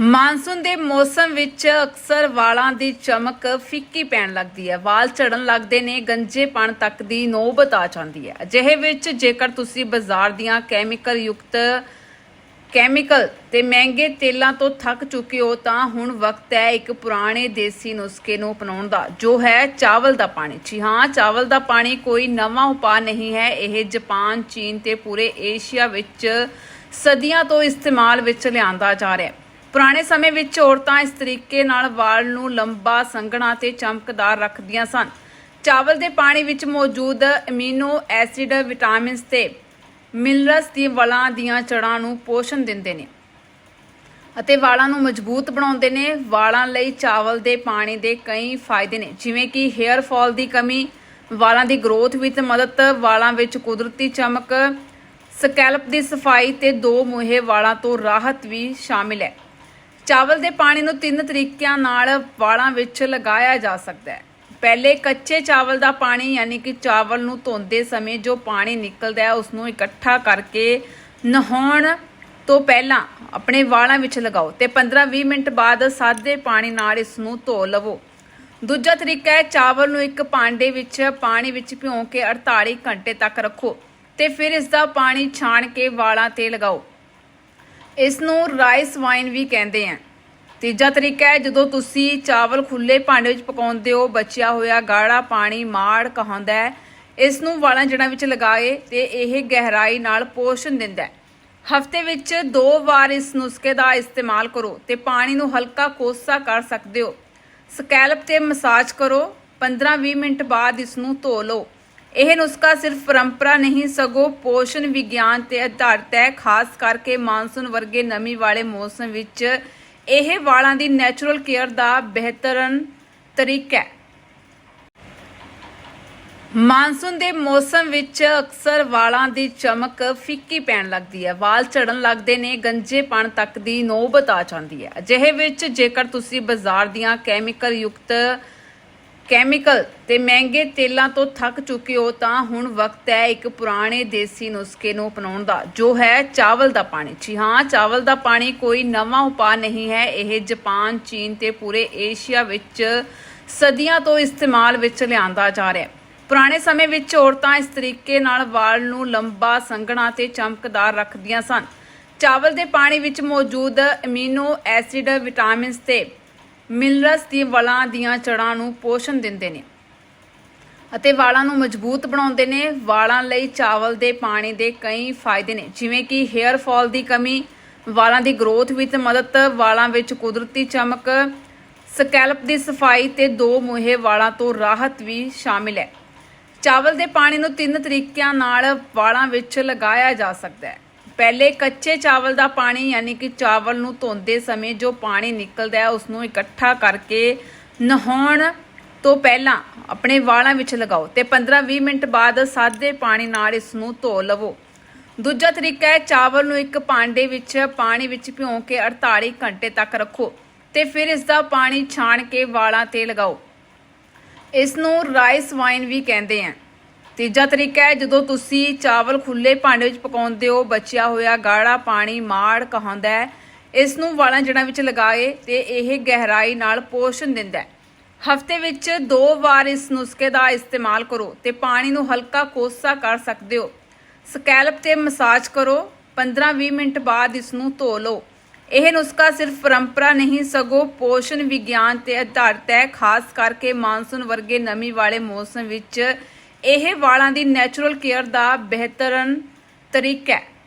Monsoon ਦੇ ਮੌਸਮ ਵਿੱਚ ਅਕਸਰ ਵਾਲਾਂ ਦੀ ਚਮਕ ਫਿੱਕੀ ਪੈਣ ਲੱਗਦੀ ਹੈ। ਵਾਲ ਝੜਨ ਲੱਗਦੇ ਨੇ ਗੰਜੇਪਣ ਤੱਕ ਦੀ ਨੌਬਤ ਆ ਜਾਂਦੀ ਹੈ। ਅਜਿਹੇ ਵਿੱਚ ਜੇਕਰ ਤੁਸੀਂ ਬਾਜ਼ਾਰ ਦੀਆਂ ਕੈਮੀਕਲ ਯੁਕਤ ਕੈਮੀਕਲ ਤੇ ਮਹਿੰਗੇ ਤੇਲਾਂ ਤੋਂ ਥੱਕ ਚੁੱਕੇ ਹੋ, ਤਾਂ ਹੁਣ ਵਕਤ ਹੈ ਇੱਕ ਪੁਰਾਣੇ ਦੇਸੀ ਨੁਸਖੇ ਨੂੰ ਅਪਣਾਉਣ ਦਾ, ਜੋ ਹੈ ਚਾਵਲ ਦਾ ਪਾਣੀ। ਜੀ ਹਾਂ, ਚਾਵਲ ਦਾ ਪਾਣੀ ਕੋਈ ਨਵਾਂ ਉਪਾਅ ਨਹੀਂ ਹੈ। ਇਹ ਜਾਪਾਨ, ਚੀਨ ਤੇ ਪੂਰੇ ਏਸ਼ੀਆ ਵਿੱਚ ਸਦੀਆਂ ਤੋਂ ਇਸਤੇਮਾਲ ਵਿੱਚ ਲਿਆਂਦਾ ਜਾ ਰਿਹਾ ਹੈ। ਪੁਰਾਣੇ ਸਮੇਂ ਵਿੱਚ ਔਰਤਾਂ ਇਸ ਤਰੀਕੇ ਨਾਲ ਵਾਲ ਨੂੰ ਲੰਬਾ ਸੰਘਣਾ ਤੇ ਚਮਕਦਾਰ ਰੱਖਦੀਆਂ ਸਨ। ਚਾਵਲ ਦੇ ਪਾਣੀ ਵਿੱਚ ਮੌਜੂਦ ਅਮੀਨੋ ਐਸਿਡ ਵਿਟਾਮਿਨਸ ਤੇ ਮਿਨਰਲਸ ਦੀ ਵਾਲਾਂ ਦੀਆਂ ਜੜ੍ਹਾਂ ਨੂੰ ਪੋਸ਼ਣ ਦਿੰਦੇ ਨੇ ਅਤੇ ਵਾਲਾਂ ਨੂੰ ਮਜ਼ਬੂਤ ਬਣਾਉਂਦੇ ਨੇ। ਵਾਲਾਂ ਲਈ ਚਾਵਲ ਦੇ ਪਾਣੀ ਦੇ ਕਈ ਫਾਇਦੇ ਨੇ, ਜਿਵੇਂ ਕਿ ਹੇਅਰ ਫਾਲ ਦੀ ਕਮੀ, ਵਾਲਾਂ ਦੀ ਗਰੋਥ ਵਿੱਚ ਮਦਦ, ਵਾਲਾਂ ਵਿੱਚ ਕੁਦਰਤੀ ਚਮਕ, ਸਕੈਲਪ ਦੀ ਸਫ਼ਾਈ ਤੇ ਦੋ ਮੂਹੇ ਵਾਲਾਂ ਤੋਂ ਰਾਹਤ ਵੀ ਸ਼ਾਮਿਲ ਹੈ। ਚਾਵਲ ਦੇ ਪਾਣੀ ਨੂੰ ਤਿੰਨ ਤਰੀਕਿਆਂ ਨਾਲ ਵਾਲਾਂ ਵਿੱਚ ਲਗਾਇਆ ਜਾ ਸਕਦਾ ਹੈ। ਪਹਿਲੇ ਕੱਚੇ ਚਾਵਲ ਦਾ ਪਾਣੀ, ਯਾਨੀ ਕਿ ਚਾਵਲ ਨੂੰ ਧੋਂਦੇ ਸਮੇਂ ਜੋ ਪਾਣੀ ਨਿਕਲਦਾ ਹੈ ਉਸ ਨੂੰ ਇਕੱਠਾ ਕਰਕੇ ਨਹਾਉਣ ਤੋਂ ਪਹਿਲਾਂ ਆਪਣੇ ਵਾਲਾਂ ਵਿੱਚ ਲਗਾਓ ਤੇ 15-20 ਮਿੰਟ ਬਾਅਦ ਸਾਦੇ ਪਾਣੀ ਨਾਲ ਇਸ ਨੂੰ ਧੋ ਲਵੋ। ਦੂਜਾ ਤਰੀਕਾ ਹੈ, ਚਾਵਲ ਨੂੰ ਇੱਕ ਭਾਂਡੇ ਵਿੱਚ, ਪਾਣੀ ਵਿੱਚ ਭਿਉਂ ਕੇ 48 ਘੰਟੇ ਤੱਕ ਰੱਖੋ ਤੇ ਫਿਰ ਇਸ ਦਾ ਪਾਣੀ ਛਾਣ ਕੇ ਵਾਲਾਂ ਤੇ ਲਗਾਓ। ਇਸ ਨੂੰ ਰਾਈਸ ਵਾਈਨ ਵੀ ਕਹਿੰਦੇ ਆ। ਤੀਜਾ ਤਰੀਕਾ ਹੈ, ਜਦੋਂ ਤੁਸੀਂ ਚਾਵਲ ਖੁੱਲੇ ਭਾਂਡੇ ਵਿੱਚ ਪਕਾਉਂਦੇ ਹੋ, ਬਚਿਆ ਹੋਇਆ ਗਾੜਾ ਪਾਣੀ ਮਾੜ ਕਹਾਉਂਦਾ ਹੈ ਇਸ ਨੂੰ ਵਾਲਾਂ ਜੜਾਂ ਵਿੱਚ ਲਗਾਏ ਤੇ ਇਹ ਗਹਿਰਾਈ ਨਾਲ ਪੋਸ਼ਣ ਦਿੰਦਾ ਹੈ। ਹਫ਼ਤੇ ਵਿੱਚ ਦੋ ਵਾਰ ਇਸ ਨੁਸਖੇ ਦਾ ਇਸਤੇਮਾਲ ਕਰੋ ਤੇ ਪਾਣੀ ਨੂੰ ਹਲਕਾ ਕੋਸਾ ਕਰ ਸਕਦੇ ਹੋ। ਸਕੈਲਪ ਤੇ ਮਸਾਜ ਕਰੋ 15-20 ਮਿੰਟ ਬਾਅਦ ਇਸ ਨੂੰ ਧੋ ਲਓ। ਇਹ ਨੁਸਖਾ ਸਿਰਫ ਪਰੰਪਰਾ ਨਹੀਂ, ਸਗੋਂ ਪੋਸ਼ਣ ਵਿਗਿਆਨ ਤੇ ਆਧਾਰਿਤ ਹੈ। ਖਾਸ ਕਰਕੇ ਮਾਨਸੂਨ ਵਰਗੇ ਨਮੀ ਵਾਲੇ ਮੌਸਮ ਵਿੱਚ ਇਹ ਵਾਲਾਂ ਦੀ ਨੈਚੁਰਲ ਕੇਅਰ ਦਾ ਬਿਹਤਰਨ ਤਰੀਕਾ ਹੈ। ਮਾਨਸੂਨ ਦੇ ਮੌਸਮ ਵਿੱਚ ਅਕਸਰ ਵਾਲਾਂ ਦੀ ਚਮਕ ਫਿੱਕੀ ਪੈਣ ਲੱਗਦੀ ਹੈ। ਵਾਲ ਝੜਨ ਲੱਗਦੇ ਨੇ, ਗੰਜੇਪਣ ਤੱਕ ਦੀ ਨੋਬਤ ਆ ਜਾਂਦੀ ਹੈ। ਅਜਿਹੇ ਵਿੱਚ ਜੇਕਰ ਤੁਸੀਂ ਬਾਜ਼ਾਰ ਦੀਆਂ ਕੈਮੀਕਲ ਯੁਕਤ ਕੈਮੀਕਲ ਤੇ ਮਹਿੰਗੇ ਤੇਲਾਂ ਤੋਂ ਥੱਕ ਚੁੱਕੇ ਹੋ ਤਾਂ ਹੁਣ ਵਕਤ ਹੈ ਇੱਕ ਪੁਰਾਣੇ ਦੇਸੀ ਨੁਸਖੇ ਨੂੰ ਅਪਣਾਉਣ ਦਾ, ਜੋ ਹੈ ਚਾਵਲ ਦਾ ਪਾਣੀ। ਜੀ ਹਾਂ, ਚਾਵਲ ਦਾ ਪਾਣੀ ਕੋਈ ਨਵਾਂ ਉਪਾਅ ਨਹੀਂ ਹੈ। ਇਹ ਜਾਪਾਨ, ਚੀਨ ਤੇ ਪੂਰੇ ਏਸ਼ੀਆ ਵਿੱਚ ਸਦੀਆਂ ਤੋਂ ਇਸਤੇਮਾਲ ਵਿੱਚ ਲਿਆਂਦਾ ਜਾ ਰਿਹਾ ਹੈ। ਪੁਰਾਣੇ ਸਮੇਂ ਵਿੱਚ ਔਰਤਾਂ ਇਸ ਤਰੀਕੇ ਨਾਲ ਵਾਲ ਨੂੰ ਲੰਬਾ ਸੰਘਣਾ ਤੇ ਚਮਕਦਾਰ ਰੱਖਦੀਆਂ ਸਨ। ਚਾਵਲ ਦੇ ਪਾਣੀ ਵਿੱਚ ਮੌਜੂਦ ਅਮੀਨੋ ਐਸਿਡ ਵਿਟਾਮਿਨਸ ਤੇ ਮਿਲਰਸ ਦੀ ਵਾਲਾਂ ਦੀਆਂ ਜੜ੍ਹਾਂ ਨੂੰ ਪੋਸ਼ਣ ਦਿੰਦੇ ਨੇ ਅਤੇ ਵਾਲਾਂ ਨੂੰ ਮਜ਼ਬੂਤ ਬਣਾਉਂਦੇ ਨੇ। ਵਾਲਾਂ ਲਈ ਚਾਵਲ ਦੇ ਪਾਣੀ ਦੇ ਕਈ ਫਾਇਦੇ ਨੇ, ਜਿਵੇਂ ਕਿ ਹੇਅਰ ਫਾਲ ਦੀ ਕਮੀ, ਵਾਲਾਂ ਦੀ ਗਰੋਥ ਵਿੱਚ ਮਦਦ, ਵਾਲਾਂ ਵਿੱਚ ਕੁਦਰਤੀ ਚਮਕ, ਸਕੈਲਪ ਦੀ ਸਫ਼ਾਈ ਤੇ ਦੋ ਮੂਹੇ ਵਾਲਾਂ ਤੋਂ ਰਾਹਤ ਵੀ ਸ਼ਾਮਿਲ ਹੈ। ਚਾਵਲ ਦੇ ਪਾਣੀ ਨੂੰ ਤਿੰਨ ਤਰੀਕਿਆਂ ਨਾਲ ਵਾਲਾਂ ਵਿੱਚ ਲਗਾਇਆ ਜਾ ਸਕਦਾ ਹੈ। ਪਹਿਲੇ ਕੱਚੇ ਚਾਵਲ ਦਾ ਪਾਣੀ ਯਾਨੀ ਕਿ ਚਾਵਲ ਨੂੰ ਧੋਂਦੇ ਸਮੇਂ ਜੋ ਪਾਣੀ ਨਿਕਲਦਾ ਹੈ ਉਸ ਨੂੰ ਇਕੱਠਾ ਕਰਕੇ ਨਹਾਉਣ ਤੋਂ ਪਹਿਲਾਂ ਆਪਣੇ ਵਾਲਾਂ ਵਿੱਚ ਲਗਾਓ ਤੇ 15-20 ਮਿੰਟ ਬਾਅਦ ਸਾਦੇ ਪਾਣੀ ਨਾਲ ਇਸ ਨੂੰ ਧੋ ਲਵੋ। ਦੂਜਾ ਤਰੀਕਾ ਹੈ, ਚਾਵਲ ਨੂੰ ਇੱਕ ਭਾਂਡੇ ਵਿੱਚ, ਪਾਣੀ ਵਿੱਚ ਭਿਉਂ ਕੇ 48 ਘੰਟੇ ਤੱਕ ਰੱਖੋ ਤੇ ਫਿਰ ਇਸ ਦਾ ਪਾਣੀ ਛਾਣ ਕੇ ਵਾਲਾਂ ਤੇ ਲਗਾਓ। ਇਸ ਨੂੰ ਰਾਈਸ ਵਾਈਨ ਵੀ ਕਹਿੰਦੇ ਆ। ਤੀਜਾ ਤਰੀਕਾ ਹੈ, ਜਦੋਂ ਤੁਸੀਂ ਚਾਵਲ ਖੁੱਲੇ ਭਾਂਡੇ ਵਿੱਚ ਪਕਾਉਂਦੇ ਹੋ, ਬਚਿਆ ਹੋਇਆ ਗਾੜਾ ਪਾਣੀ ਮਾੜ ਕਹਾਉਂਦਾ ਹੈ, ਇਸ ਨੂੰ ਵਾਲਾਂ ਜੜ੍ਹਾਂ ਵਿੱਚ ਲਗਾਏ ਤੇ ਇਹ ਗਹਿਰਾਈ ਨਾਲ ਪੋਸ਼ਣ ਦਿੰਦਾ ਹੈ। ਹਫ਼ਤੇ ਵਿੱਚ ਦੋ ਵਾਰ ਇਸ ਨੁਸਖੇ ਦਾ ਇਸਤੇਮਾਲ ਕਰੋ ਤੇ ਪਾਣੀ ਨੂੰ ਹਲਕਾ ਕੋਸਾ ਕਰ ਸਕਦੇ ਹੋ। ਸਕੈਲਪ ਤੇ ਮਸਾਜ ਕਰੋ 15-20 ਮਿੰਟ ਬਾਅਦ ਇਸ ਨੂੰ ਧੋ ਲਓ। ਇਹ ਨੁਸਖਾ ਸਿਰਫ ਪਰੰਪਰਾ ਨਹੀਂ, ਸਗੋਂ ਪੋਸ਼ਣ ਵਿਗਿਆਨ ਤੇ ਆਧਾਰਿਤ ਹੈ, ਖਾਸ ਕਰਕੇ ਮਾਨਸੂਨ ਵਰਗੇ ਨਮੀ ਵਾਲੇ ਮੌਸਮ ਵਿੱਚ ਇਹ ਵਾਲਾਂ ਦੀ ਨੈਚੁਰਲ ਕੇਅਰ ਦਾ ਬਿਹਤਰਨ ਤਰੀਕਾ ਹੈ।